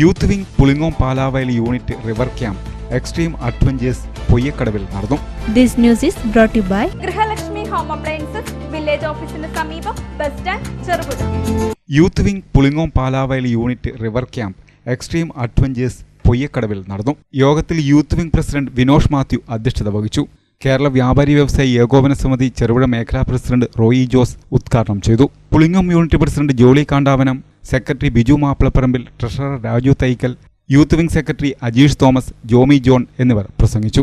Youth wing Pulingome Palavayal unit river camp extreme adventures പൊയ്യക്കടവിൽ നടന്നു. This news is brought to you by Grihalakshmi home appliances village ഓഫീസിന് സമീപം bus stand Cherupuzha youth wing Pulingome Palavayal unit river camp extreme adventures പൊയ്യക്കടവിൽ നടന്നു. യോഗത്തിൽ youth wing president Vinosh Mathew അധ്യക്ഷത വഹിച്ചു. കേരള വ്യാപാരി വ്യവസായി ഏകോപന സമിതി ചെറുപുഴ മേഖലാ പ്രസിഡന്റ് റോയി ജോസ് ഉദ്ഘാടനം ചെയ്തു. Pulingam unit president Jolly Kandavanam secretary Biju Mappilaparambil treasurer Raju Thaikkal youth wing secretary Ajeesh Thomas Jomy John എന്നിവർ പ്രസംഗിച്ചു.